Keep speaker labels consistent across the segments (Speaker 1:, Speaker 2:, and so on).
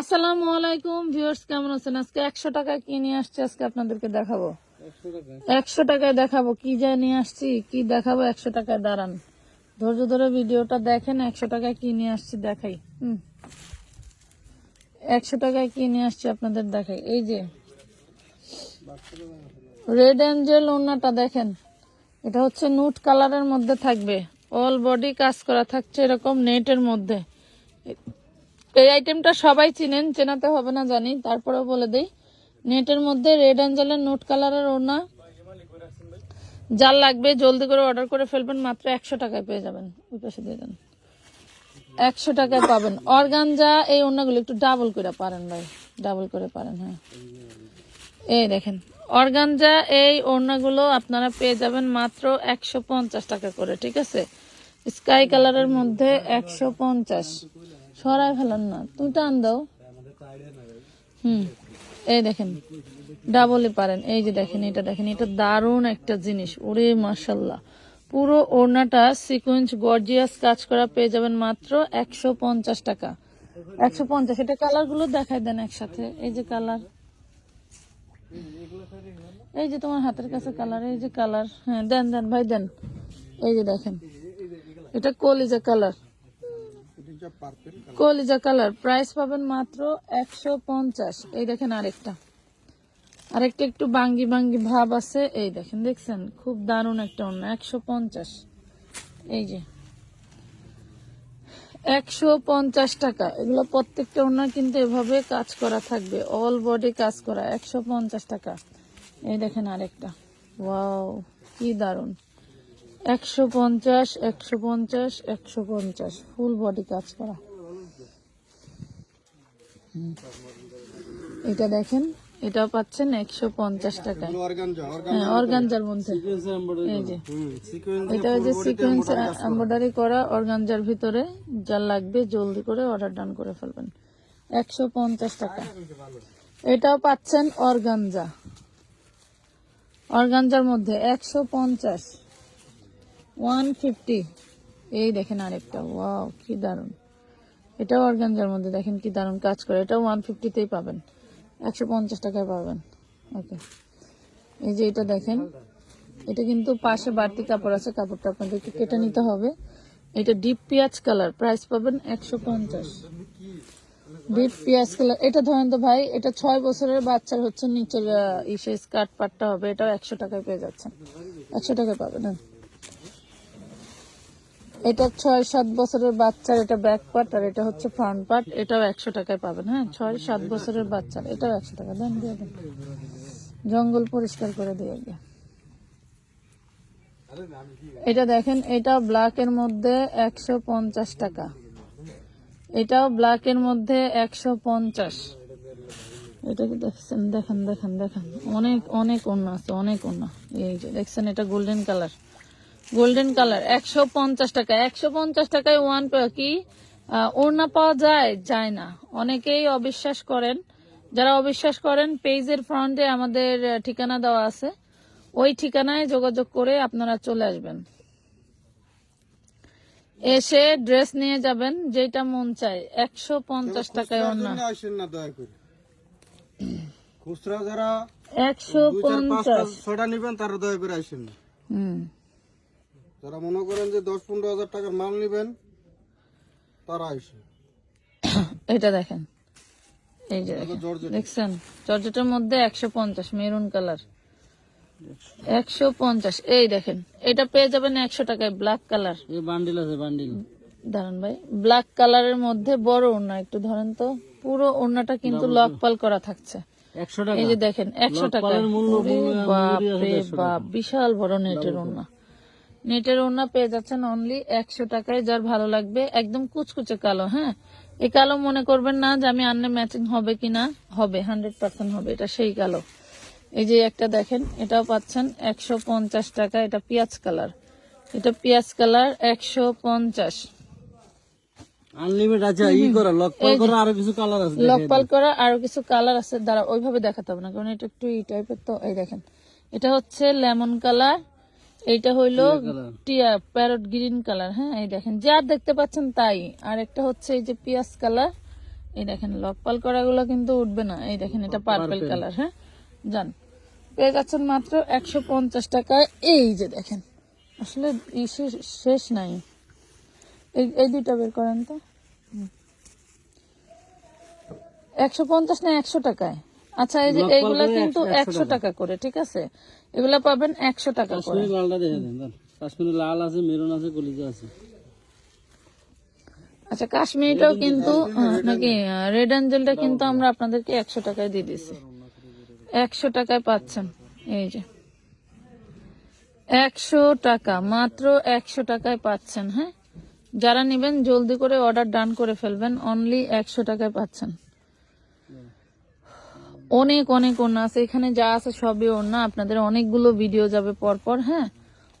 Speaker 1: আসসালামু আলাইকুম ভিউয়ার্স, কেমন আছেন? আজকে একশো টাকা কি নিয়ে আসছি আজকে আপনাদেরকে দেখাবো? একশো টাকায় দেখাবো। কি যা নিয়ে আসছি, কি দেখাবো? একশো টাকায় দাঁড়ান। ধৈর্য ধরে ভিডিওটা দেখেন, একশো টাকায় কি নিয়ে আসছি দেখাই। হুম। একশো টাকায় কি নিয়ে আসছি আপনাদের দেখাই। এই যে, রেড অ্যাঞ্জেল ওড়নাটা দেখেন। এটা হচ্ছে নুট কালারের মধ্যে থাকবে। অল বডি কাজ করা থাকছে এরকম নেটের মধ্যে। এই আইটেমটা সবাই চিনেন, চেনাতে হবে না জানি। তারপরেও বলে দেই, নেটের মধ্যে রেড অ্যাঞ্জেলের নোট কালারের ওড়না। যার লাগবে জলদি করে অর্ডার করে ফেলবেন, মাত্র একশো টাকায় পেয়ে যাবেন। ওই পাশে দিয়ে দেন। একশো টাকায় পাবেন। অর্গানজা, এই ওড়নাগুলো একটু ডাবল করে পারেন ভাই। ডাবল করে পারেন হ্যাঁ। এই দেখেন, অর্গানজা, এই ওড়নাগুলো আপনারা পেয়ে যাবেন মাত্র একশো পঞ্চাশ টাকা করে, ঠিক আছে? স্কাই কালারের মধ্যে একশো পঞ্চাশ। সরাই ফেলেন না। তুমি টান দাও। হুম, এই দেখেন, ডাবলই পারেন। এই যে দেখেন, এটা দেখেন, এটা দারুণ একটা জিনিস। ওরে মার্শাল্লাহ পুরো ওড়নাটা সিকোয়েন্স গর্জিয়াস কাজ করা পেয়ে যাবেন মাত্র একশো পঞ্চাশ টাকা। একশো পঞ্চাশ, এটা কালারগুলো দেখাই দেন একসাথে। এই যে কালার। এই যে তোমার হাতের কাছে কালার, এই যে কালার। হ্যাঁ দেন দেন, ভাই, দেন। এই যে দেখেন, এটা কলিজা কালার। কলিজা কালার প্রাইস পাবেন মাত্র একশো পঞ্চাশ। এই দেখেন আরেকটা। আরেকটা একটু বাঙ্গি বাঙ্গি ভাব আছে। এই দেখেন, দেখছেন? খুব দারুণ একটা অন্য। একশো পঞ্চাশ। এই যে। একশো পঞ্চাশ টাকা। এগুলো প্রত্যেকটা ওনার কিন্তু এভাবে কাজ করা থাকবে। অল বডি কাজ করা। একশো পঞ্চাশ টাকা। এই দেখেন আরেকটা। ওয়াও কি দারুণ। একশো পঞ্চাশ একশো পঞ্চাশ একশো পঞ্চাশ। ফুল বডি কাজ করা। এটা দেখেন এটাও পাচ্ছেন একশো পঞ্চাশ টাকায়। হ্যাঁ অর্গানজার মধ্যে। এই যে। এটা ওই যে সিকোয়েন্স এমব্রয়ডারি করা। অর্গানজার ভিতরে যা লাগবে জলদি করে অর্ডার ডান করে ফেলবেন। একশো পঞ্চাশ টাকা। এটাও পাচ্ছেন অর্গানজা অর্গানজার মধ্যে একশো পঞ্চাশ। One fifty. এই দেখেন আরেকটা, ওয়াও, কি দারুণ এটাও অর্গানজার মধ্যে, দেখেন কি দারুণ কাজ করে। এটাও ওয়ান ফিফটিতেই পাবেন। একশো পঞ্চাশ টাকায় পাবেন। ওকে। এই যে এটা দেখেন, এটা কিন্তু পাশে বাড়তি কাপড় আছে, কাপড়টা আপনাদেরকে কেটে নিতে হবে। এটা ডিপ পেঁয়াজ কালার, প্রাইস পাবেন একশো পঞ্চাশ। ডিপ পেঁয়াজ কালার, এটা ধরেন তো ভাই, এটা ছয় বছরের বাচ্চার হচ্ছে নিচের ইসে স্কার্ট পাটটা হবে, এটাও একশো টাকায় পেয়ে যাচ্ছেন। একশো টাকায় পাবেন হ্যাঁ। এটা ছয় সাত বছরের বাচ্চার, এটা ব্যাক পার্ট আর এটা হচ্ছে ফ্রন্ট পার্ট এটাও একশো টাকায় পাবেন হ্যাঁ? ছয় সাত বছরের বাচ্চার, এটাও একশো টাকা। দেন, দিয়ে দেন। জঙ্গল পরিষ্কার করে দিয়ে গিয়ে এটা দেখেন এটা ব্ল্যাক এর মধ্যে একশো পঞ্চাশ টাকা। এটাও ব্ল্যাক এর মধ্যে একশো পঞ্চাশ। এটা কি দেখছেন? দেখেন দেখেন দেখেন। অনেক অনেক অন্য আছে, অনেক অন্য এই যে দেখছেন, এটা গোল্ডেন কালার গোল্ডেন কালার একশো পঞ্চাশ টাকা। একশো পঞ্চাশ টাকায় ওয়ান কি? ওড়না পাওয়া যায়? যায় না। অনেকেই অবিশ্বাস করেন। যারা অবিশ্বাস করেন পেজের ফ্রন্টে আমাদের ঠিকানা দেওয়া আছে। ওই ঠিকানায় যোগাযোগ করে আপনারা চলে আসবেন। এসে ড্রেস নিয়ে যাবেন যেটা মন চায়। একশো পঞ্চাশ টাকায় ওড়না।
Speaker 2: খুচরা যারা
Speaker 1: একশো পঞ্চাশ।
Speaker 2: নিবেন তারা দয়া করে আসেন
Speaker 1: হুম।
Speaker 2: যারা মনে করেন যে দশ পনেরো হাজার টাকার মাল নিবেন তারা আসেন
Speaker 1: এটা দেখেন। এই যে দেখছেন? জর্জেটের মধ্যে একশো পঞ্চাশ মেরুন কালার। একশো পঞ্চাশ। এই দেখেন এটা পেয়ে যাবেন একশো টাকায় ব্ল্যাক কালার।
Speaker 3: বান্ডিল আছে বান্ডিল।
Speaker 1: দাঁড়ান ভাই ব্ল্যাক কালারের মধ্যে বড় ওড়না একটু ধরেন তো। পুরো ওড়নাটা কিন্তু লক পাল করা থাকছে।
Speaker 3: একশো টাকা?
Speaker 1: এই যে দেখেন একশো টাকা বাপ রে বাপ বিশাল বড় নেটের ওড়না। নেটের ওনা পেয়ে যাচ্ছেন অনলি একশো টাকায় যার ভালো লাগবে একদম কুচকুচে কালো হ্যাঁ? এই কালো মনে করবেন না যে আমি আনলে ম্যাচিং হবে কিনা হবে হান্ড্রেড পার্সেন্ট হবে এটা সেই কালো। এই যে একটা দেখেন এটাও পাচ্ছেন একশো পঞ্চাশ টাকা এটা পেঁয়াজ কালার। এটা পেঁয়াজ কালার একশো পঞ্চাশ।
Speaker 3: আনলিমিটেড আছে ই করা লক করা আরও কিছু কালার আছে
Speaker 1: লকপাল করা আরও কিছু কালার আছে দ্বারা ওইভাবে দেখাতে হবে না কারণ এটা একটু এই টাইপের তো এই দেখেন। এটা হচ্ছে লেমন কালার এইটা হইল টিয়া প্যারট গ্রিন কালার হ্যাঁ এই দেখেন যা দেখতে পাচ্ছেন তাই। আর একটা হচ্ছে এই যে পিয়াজ কালার এই দেখেন লকপাল করাগুলো কিন্তু উঠবে না। এই দেখেন এটা পার্পল কালার হ্যাঁ। যান পেয়ে যাচ্ছেন মাত্র একশো পঞ্চাশ টাকায়। এই যে দেখেন আসলে ই শেষ- নাই। এই এই দুইটা বের করেন তো। একশো পঞ্চাশ না একশো টাকায়? আচ্ছা এই যে এইগুলা কিন্তু একশো টাকা করে ঠিক আছে? এগুলা পাবেন একশো টাকা করে।
Speaker 3: লালটা দেখে দেন দাঁড়ান। কাশ্মীরি লাল আছে মেরুন আছে কলিজা আছে।
Speaker 1: আচ্ছা কাশ্মীরিটাও কিন্তু হ্যাঁ, নাকি? রেড অ্যাঞ্জেলটা কিন্তু আমরা আপনাদেরকে একশো টাকায় দিয়ে দিছি একশো টাকায় পাচ্ছেন। এই যে। একশো টাকা মাত্র একশো টাকায় পাচ্ছেন হ্যাঁ? যারা নেবেন জলদি করে অর্ডার ডান করে ফেলবেন। অনলি একশো টাকায় পাচ্ছেন। অনেক অনেক ওড়না আছে। এখানে যা আছে সবই ওড়না। আপনাদের অনেকগুলো ভিডিও যাবে পরপর হ্যাঁ?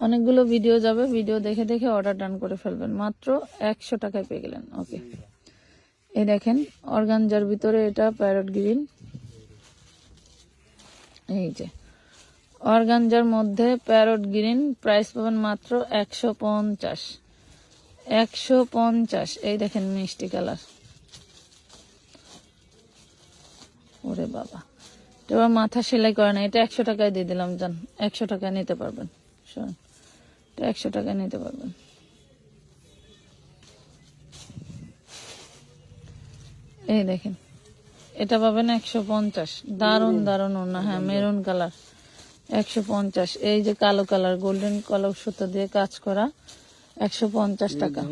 Speaker 1: অনেকগুলো ভিডিও যাবে। ভিডিও দেখে দেখে অর্ডার ডান করে ফেলবেন। মাত্র একশো টাকায় পেয়ে গেলেন। ওকে এই দেখেন, অর্গানজার ভিতরে এটা প্যারট গ্রিন এই যে, অর্গানজার মধ্যে প্যারট গ্রিন প্রাইস পাবেন মাত্র একশো পঞ্চাশ। একশো পঞ্চাশ। এই দেখেন মিষ্টি কালার ওরে বাবা। এটা আবার মাথা সেলাই করে না এটা একশো টাকায় দিয়ে দিলাম জান। একশো টাকায় নিতে পারবেন। শোন এটা একশো টাকায় নিতে পারবেন। এই দেখেন এটা পাবেন একশো পঞ্চাশ। দারুণ দারুণ ওনা হ্যাঁ মেরুন কালার। একশো পঞ্চাশ। এই যে কালো কালার গোল্ডেন কালার সুতো দিয়ে কাজ করা একশো পঞ্চাশ টাকা।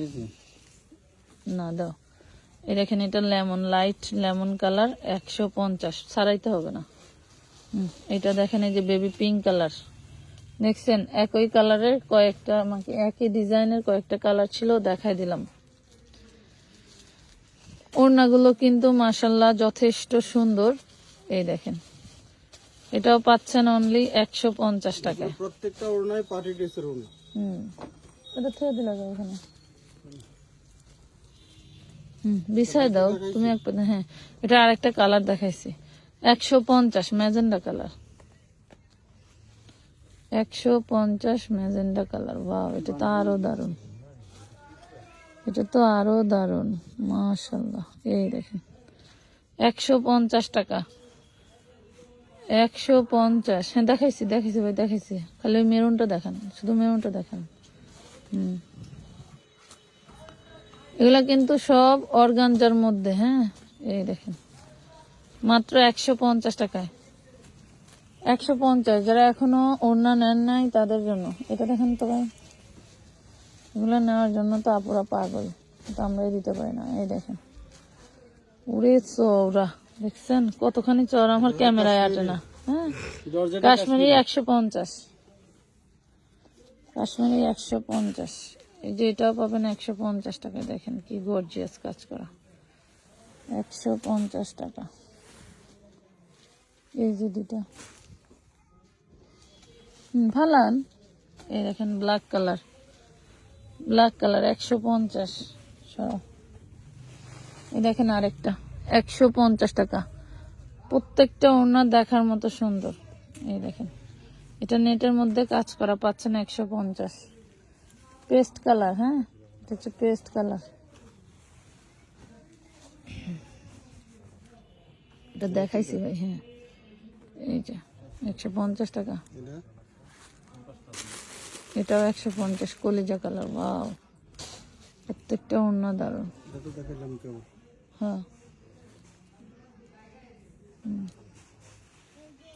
Speaker 1: না দাও। এই দেখেন এটা লেমন লাইট লেমন কালার একশো পঞ্চাশ। ছাড়াইতে হবে না। এটা দেখেন এই যে বেবি পিঙ্ক কালার। দেখছেন একই কালারের কয়েকটা আমাকে একই ডিজাইনের কয়েকটা কালার ছিল দেখাই দিলাম। ওড়নাগুলো কিন্তু মাসাল্লাহ যথেষ্ট সুন্দর। এই দেখেন এটাও পাচ্ছেন অনলি একশো পঞ্চাশ টাকায়।
Speaker 2: প্রত্যেকটা ওড়নায় পার্টি ড্রেসের ওড়না।
Speaker 1: হুম এটা থেকে দিলা যাও বিছাই দাও, তুমি এক হ্যাঁ এটা আরেকটা কালার দেখাইছি। একশো পঞ্চাশ ম্যাজেন্ডা কালার একশো পঞ্চাশ ম্যাজেন্ডা কালার বাহ এটা তো আরও দারুণ এটা তো আরও দারুণ মাশাল্লাহ এই দেখেন, একশো পঞ্চাশ টাকা। একশো পঞ্চাশ হ্যাঁ দেখাইছি দেখাইছি ভাই, দেখাইছি। খালি ওই মেরুনটা দেখান, শুধু মেরুনটা দেখান। হুম। এগুলা কিন্তু সব অর্গানজার মধ্যে হ্যাঁ? এই দেখেন। মাত্র একশো পঞ্চাশ টাকায়। একশো পঞ্চাশ যারা এখনও ওড়না নেন নাই তাদের জন্য। এটা দেখেন তো ভাই। এগুলো নেওয়ার জন্য তো আপুরা পাগল। তো আমরাই দিতে পারি না। এই দেখেন। উড়ে চৌড়া দেখছেন? কতখানি চওড়া। আমার ক্যামেরায় আটে না। হ্যাঁ? কাশ্মীরি। একশো পঞ্চাশ। কাশ্মীরি একশো পঞ্চাশ। এই যে এটাও পাবেন একশো পঞ্চাশ টাকা দেখেন কি গর্জিয়াস কাজ করা। একশো পঞ্চাশ টাকা। এই যে দুটা। ভালান। এই দেখেন ব্ল্যাক কালার ব্ল্যাক কালার একশো পঞ্চাশ। এই দেখেন আরেকটা। একশো পঞ্চাশ টাকা। প্রত্যেকটা ওনার দেখার মতো সুন্দর। এই দেখেন। এটা নেটের মধ্যে কাজ করা পাচ্ছেন একশো পঞ্চাশ। পেস্ট কালার হ্যাঁ এটা হচ্ছে পেস্ট কালার এটা দেখাইছি ভাই হ্যাঁ এই যে একশো পঞ্চাশ টাকা
Speaker 2: এটা
Speaker 1: এটাও একশো পঞ্চাশ কলিজা কালার বাও প্রত্যেকটা অন্য দারুণ
Speaker 2: এটা তো দেখালাম কেমন
Speaker 1: হ্যাঁ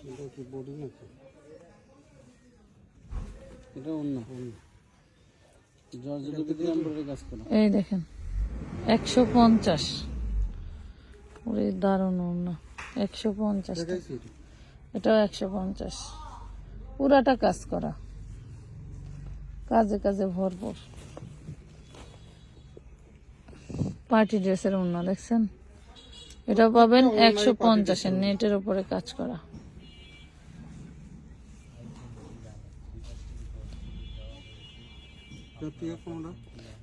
Speaker 2: এটা কি বডি নাকি
Speaker 3: এটা অন্য জর্জেটের ভিতরে এমব্রয়ডারি কাজ করা
Speaker 1: এই দেখেন একশো পঞ্চাশ। ওরে দারুণ না একশো পঞ্চাশ এটাও একশো পঞ্চাশ। পুরাটা কাজ করা। কাজে কাজে ভরপুর। পার্টি ড্রেসের অন্য দেখছেন? এটাও পাবেন একশো পঞ্চাশের নেটের উপরে কাজ করা।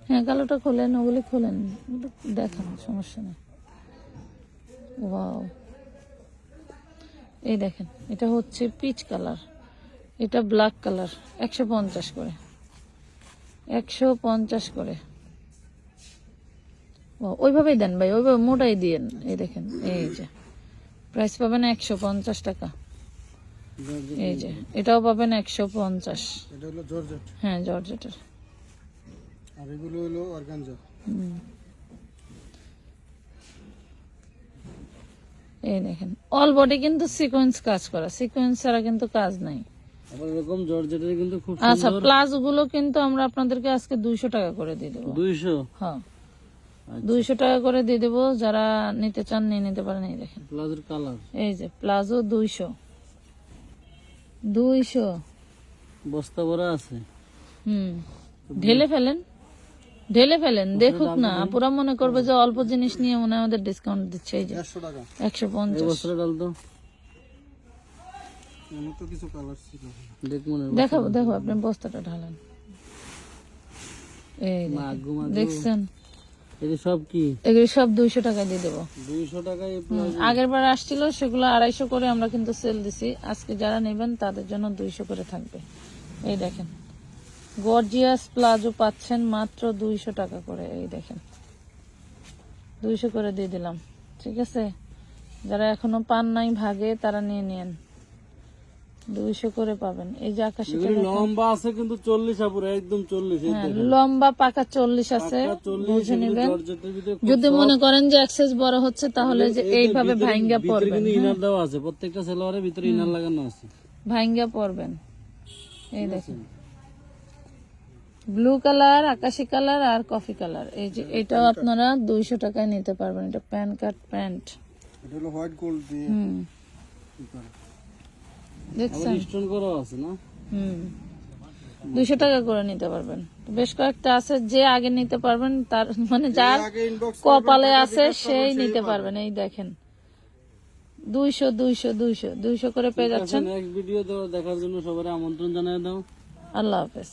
Speaker 1: হ্যাঁ কালোটা খোলেন ওগুলি খোলেন। দেখান সমস্যা নেই। ওয়াও। এই দেখেন এটা হচ্ছে পিচ কালার। এটা ব্ল্যাক কালার একশো পঞ্চাশ করে। একশো পঞ্চাশ করে। ও, ওইভাবেই দেন ভাই ওইভাবে মোটাই দিয়েন। এই দেখেন এই যে। প্রাইস পাবেন একশো পঞ্চাশ টাকা। এই যে এটাও পাবেন একশো পঞ্চাশ। হ্যাঁ জর্জেটের।
Speaker 2: আর এগুলো হলো অর্গানজা।
Speaker 1: এই দেখেন অল বডি কিন্তু সিকোয়েন্স কাজ করা সিকোয়েন্স ছাড়া কিন্তু কাজ নাই।
Speaker 3: আবার এরকম জর্জেটের কিন্তু খুব
Speaker 1: আচ্ছা গুলো কিন্তু আমরা আপনাদেরকে আজকে দুইশো টাকা করে দিয়ে দেবো। হ্যাঁ।
Speaker 3: আচ্ছা।
Speaker 1: দুইশো টাকা করে দিয়ে দেবো যারা নিতে চান নিয়ে নিতে পারেন এই দেখেন।
Speaker 3: প্লাজোর কালার
Speaker 1: এই যে প্লাজো দুইশো। দুইশো।
Speaker 3: বস্তা ভরা আছে।
Speaker 1: হুম। ঢেলে ফেলেন। ঢেলে ফেলেন দেখুক না পুরা মনে করবে যে অল্প জিনিস নিয়ে মনে হয় আমাদের ডিসকাউন্ট দিচ্ছে এই যে একশো পঞ্চাশ।
Speaker 3: বস্তাটা ডাল তো?
Speaker 2: এমন তো কিছু কালার ছিল।
Speaker 3: দেখ।
Speaker 1: দেখাবো দেখো আপনি বস্তাটা ঢালেন। এই। দেখছেন?
Speaker 3: সব কি?
Speaker 1: এগুলো সব দুইশো টাকা দিয়ে দেবো।
Speaker 3: দুইশো টাকায়
Speaker 1: আগের বার আসছিল সেগুলো আড়াইশো করে আমরা কিন্তু সেল দিছি। আজকে যারা নেবেন তাদের জন্য দুইশো করে থাকবে। এই দেখেন গর্জিয়াস প্লাজো পাচ্ছেন মাত্র দুইশো টাকা করে এই দেখেন। দুইশো করে দিয়ে দিলাম ঠিক আছে? যারা এখনও পান নাই ভাগে তারা নিয়ে নিয়েন দুইশো করে পাবেন। এই যে আকাশি
Speaker 3: লম্বা আছে কিন্তু চল্লিশ আপুর একদম চল্লিশ
Speaker 1: হ্যাঁ। লম্বা পাকা চল্লিশ আছে বুঝে নেবেন। যদি মনে করেন যে অ্যাক্সেস বড় হচ্ছে তাহলে যে এইভাবে ভাঙ্গা পড়বেন।
Speaker 3: কিন্তু ইনার দেওয়া আছে প্রত্যেকটা সেলোয়ারের ভিতরে ইনার লাগানো আছে।
Speaker 1: ভাঙ্গা পড়বেন। এই দেখেন। ব্লু কালার আকাশি কালার আর কফি কালার। এই যে এটাও আপনারা দুইশো টাকায় নিতে পারবেন। এটা প্যান কার্ড প্যান্ট। দুইশো টাকা করে নিতে পারবেন। বেশ কয়েকটা আছে যে আগে নিতে পারবেন তার মানে যার কপালে আছে সেই নিতে পারবেন। এই দেখেন। দুইশো দুইশো দুইশো দুইশো করে পেয়ে যাচ্ছেন।
Speaker 3: নেক্সট ভিডিও দেখার জন্য সবার আমন্ত্রণ জানিয়ে দাও।
Speaker 1: আল্লাহ হাফেজ।